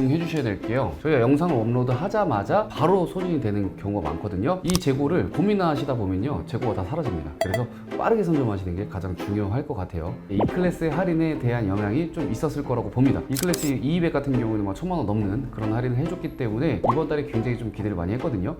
집중해 주셔야 될 게요. 저희가 영상을 업로드 하자마자 바로 소진이 되는 경우가 많거든요. 이 재고를 고민하시다 보면요. 재고가 다 사라집니다. 그래서 빠르게 선점하시는 게 가장 중요할 것 같아요. 이 클래스의 할인에 대한 영향이 좀 있었을 거라고 봅니다. 이 클래스 200 같은 경우는 막 천만 원 넘는 그런 할인을 해줬기 때문에 이번 달에 굉장히 좀 기대를 많이 했거든요.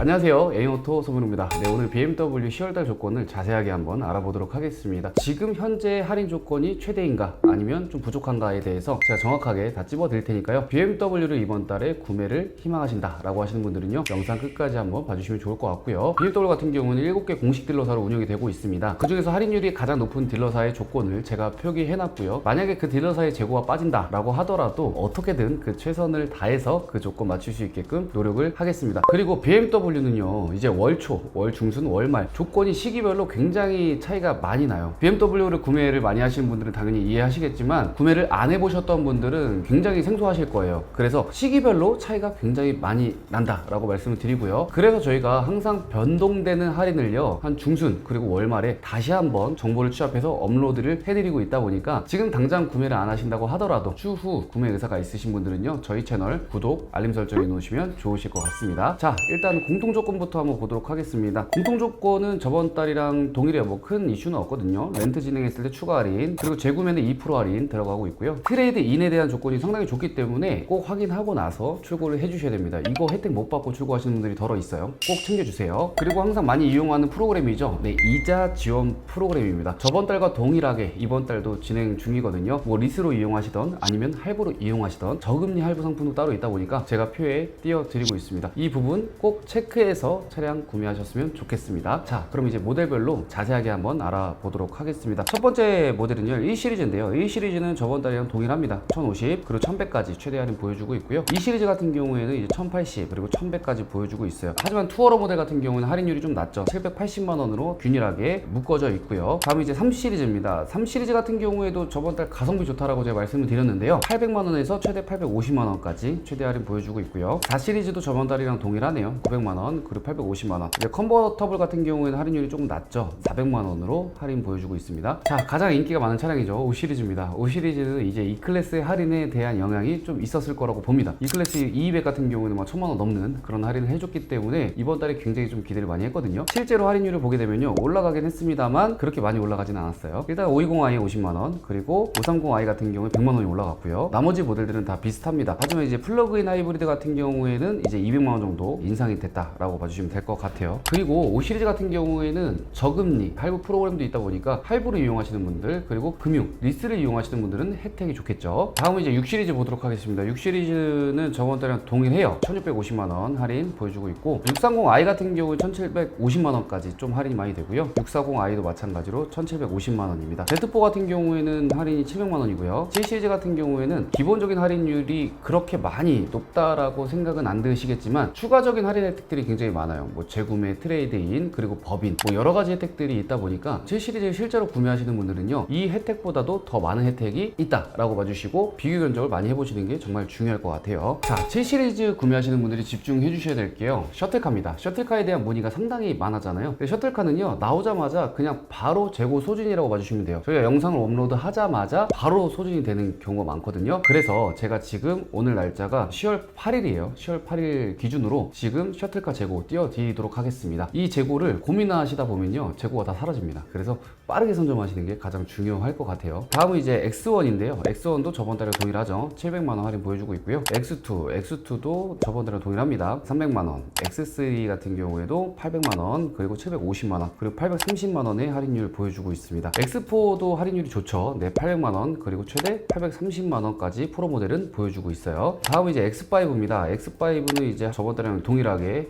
안녕하세요. 에이오토 소문입니다. 네, 오늘 BMW 10월달 조건을 자세하게 한번 알아보도록 하겠습니다. 지금 현재 할인 조건이 최대인가 아니면 좀 부족한가에 대해서 제가 정확하게 다 찝어 드릴 테니까요. BMW를 이번 달에 구매를 희망하신다라고 하시는 분들은요. 영상 끝까지 한번 봐주시면 좋을 것 같고요. BMW 같은 경우는 7개 공식 딜러사로 운영이 되고 있습니다. 그중에서 할인율이 가장 높은 딜러사의 조건을 제가 표기해 놨고요. 만약에 그 딜러사의 재고가 빠진다라고 하더라도 어떻게든 그 최선을 다해서 그 조건 맞출 수 있게끔 노력을 하겠습니다. 그리고 BMW 는요, 이제 월초, 월중순, 월말 조건이 시기별로 굉장히 차이가 많이 나요. BMW를 구매를 많이 하시는 분들은 당연히 이해하시겠지만 구매를 안 해보셨던 분들은 굉장히 생소하실 거예요. 그래서 시기별로 차이가 굉장히 많이 난다 라고 말씀을 드리고요. 그래서 저희가 항상 변동되는 할인을요, 한 중순 그리고 월말에 다시 한번 정보를 취합해서 업로드를 해드리고 있다 보니까 지금 당장 구매를 안 하신다고 하더라도 추후 구매 의사가 있으신 분들은요, 저희 채널 구독, 알림 설정 해 놓으시면 좋으실 것 같습니다. 자, 일단 공통 조건부터 한번 보도록 하겠습니다. 공통 조건은 저번 달이랑 동일해요. 뭐 큰 이슈는 없거든요. 렌트 진행했을 때 추가 할인, 그리고 재구매는 2% 할인 들어가고 있고요. 트레이드 인에 대한 조건이 상당히 좋기 때문에 꼭 확인하고 나서 출고를 해주셔야 됩니다. 이거 혜택 못 받고 출고하시는 분들이 덜어 있어요. 꼭 챙겨주세요. 그리고 항상 많이 이용하는 프로그램이죠. 네, 이자 지원 프로그램입니다. 저번 달과 동일하게 이번 달도 진행 중이거든요. 뭐 리스로 이용하시던 아니면 할부로 이용하시던 저금리 할부 상품도 따로 있다 보니까 제가 표에 띄워드리고 있습니다. 이 부분 꼭 체크 해서 차량 구매하셨으면 좋겠습니다. 자, 그럼 이제 모델별로 자세하게 한번 알아보도록 하겠습니다. 첫 번째 모델은요, 1 시리즈인데요. 1 시리즈는 저번 달이랑 동일합니다. 1050 그리고 1100까지 최대 할인 보여주고 있고요. 이 시리즈 같은 경우에는 이제 1080 그리고 1100까지 보여주고 있어요. 하지만 투어러 모델 같은 경우는 할인율이 좀 낮죠. 780만 원으로 균일하게 묶어져 있고요. 다음 이제 3 시리즈입니다. 3 시리즈 같은 경우에도 저번 달 가성비 좋다라고 제가 말씀을 드렸는데요. 800만 원에서 최대 850만 원까지 최대 할인 보여주고 있고요. 4 시리즈도 저번 달이랑 동일하네요. 900만 원 그리고 850만 원. 이제 컨버터블 같은 경우에는 할인율이 조금 낮죠. 400만 원으로 할인 보여주고 있습니다. 자, 가장 인기가 많은 차량이죠. 5 시리즈입니다. 5 시리즈는 이제 이 클래스의 할인에 대한 영향이 좀 있었을 거라고 봅니다. 이 클래스 200 같은 경우는 막 천만 원 넘는 그런 할인을 해줬기 때문에 이번 달에 굉장히 좀 기대를 많이 했거든요. 실제로 할인율을 보게 되면요. 올라가긴 했습니다만 그렇게 많이 올라가진 않았어요. 일단 520i 50만 원, 그리고 530i 같은 경우에 100만 원이 올라갔고요. 나머지 모델들은 다 비슷합니다. 하지만 이제 플러그인 하이브리드 같은 경우에는 이제 200만 원 정도 인상이 됐다 라고 봐주시면 될 것 같아요. 그리고 5 시리즈 같은 경우에는 저금리 할부 프로그램도 있다 보니까 할부를 이용하시는 분들 그리고 금융 리스를 이용하시는 분들은 혜택이 좋겠죠. 다음은 이제 6 시리즈 보도록 하겠습니다. 6 시리즈는 저번 달이랑 동일해요. 1650만 원 할인 보여주고 있고 630i 같은 경우에 1750만 원까지 좀 할인이 많이 되고요. 640i도 마찬가지로 1750만 원입니다. Z4 같은 경우에는 할인이 700만 원이고요. 7 시리즈 같은 경우에는 기본적인 할인율이 그렇게 많이 높다라고 생각은 안 드시겠지만 추가적인 할인 혜택들이 굉장히 많아요. 뭐 재구매, 트레이드인, 그리고 법인 뭐 여러 가지 혜택들이 있다 보니까 7 시리즈를 실제로 구매하시는 분들은요. 이 혜택보다도 더 많은 혜택이 있다라고 봐주시고 비교 견적을 많이 해보시는 게 정말 중요할 것 같아요. 자, 7 시리즈 구매하시는 분들이 집중해 주셔야 될 게요. 셔틀카입니다. 셔틀카에 대한 문의가 상당히 많아잖아요. 셔틀카는요. 나오자마자 그냥 바로 재고 소진이라고 봐주시면 돼요. 저희가 영상을 업로드 하자마자 바로 소진이 되는 경우가 많거든요. 그래서 제가 지금 오늘 날짜가 10월 8일이에요. 10월 8일 기준으로 지금 셔틀 카 재고 띄워드리도록 하겠습니다. 이 재고를 고민하시다 보면요. 재고가 다 사라집니다. 그래서 빠르게 선점하시는 게 가장 중요할 것 같아요. 다음은 이제 X1인데요. X1도 저번 달에 동일하죠. 700만 원 할인 보여주고 있고요. X2, X2도 저번 달에 동일합니다. 300만 원. X3 같은 경우에도 800만 원, 그리고 750만 원, 그리고 830만 원의 할인율 보여주고 있습니다. X4도 할인율이 좋죠. 네, 800만 원, 그리고 최대 830만 원까지 프로 모델은 보여주고 있어요. 다음은 이제 X5입니다. X5는 이제 저번 달이랑 동일하게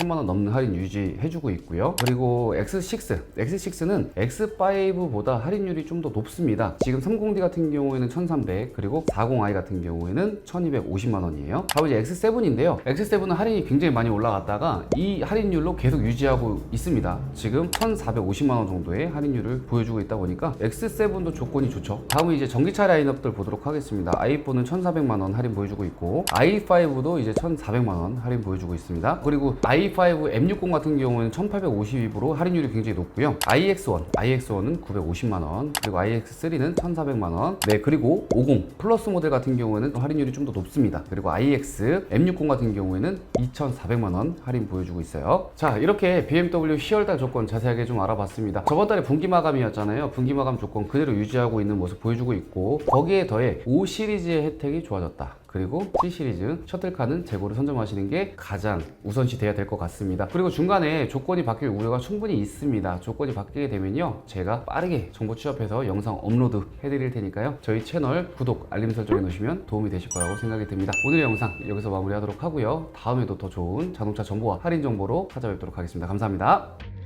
1000만 원 넘는 할인 유지해주고 있고요. 그리고 X6, X6는 X5보다 할인율이 좀 더 높습니다. 지금 30D 같은 경우에는 1300, 그리고 40i 같은 경우에는 1250만 원이에요. 다음 이제 X7인데요. X7은 할인이 굉장히 많이 올라갔다가 이 할인율로 계속 유지하고 있습니다. 지금 1450만 원 정도의 할인율을 보여주고 있다 보니까 X7도 조건이 좋죠. 다음은 이제 전기차 라인업들 보도록 하겠습니다. i4는 1400만 원 할인 보여주고 있고 i5도 이제 1400만 원 할인 보여주고 있습니다. 그리고 i A5 M60 같은 경우는 1852불로 할인율이 굉장히 높고요. iX1, iX1은 950만 원, 그리고 iX3는 1,400만 원. 네, 그리고 50 플러스 모델 같은 경우에는 할인율이 좀 더 높습니다. 그리고 iX M60 같은 경우에는 2,400만 원 할인 보여주고 있어요. 자, 이렇게 BMW 10월달 조건 자세하게 좀 알아봤습니다. 저번 달에 분기 마감이었잖아요. 분기 마감 조건 그대로 유지하고 있는 모습 보여주고 있고 거기에 더해 5 시리즈의 혜택이 좋아졌다. 그리고 C 시리즈 셔틀카는 재고를 선점하시는 게 가장 우선시 돼야 될 것 같습니다. 그리고 중간에 조건이 바뀔 우려가 충분히 있습니다. 조건이 바뀌게 되면요. 제가 빠르게 정보 취합해서 영상 업로드 해드릴 테니까요. 저희 채널 구독, 알림 설정해 놓으시면 도움이 되실 거라고 생각이 듭니다. 오늘의 영상 여기서 마무리하도록 하고요. 다음에도 더 좋은 자동차 정보와 할인 정보로 찾아뵙도록 하겠습니다. 감사합니다.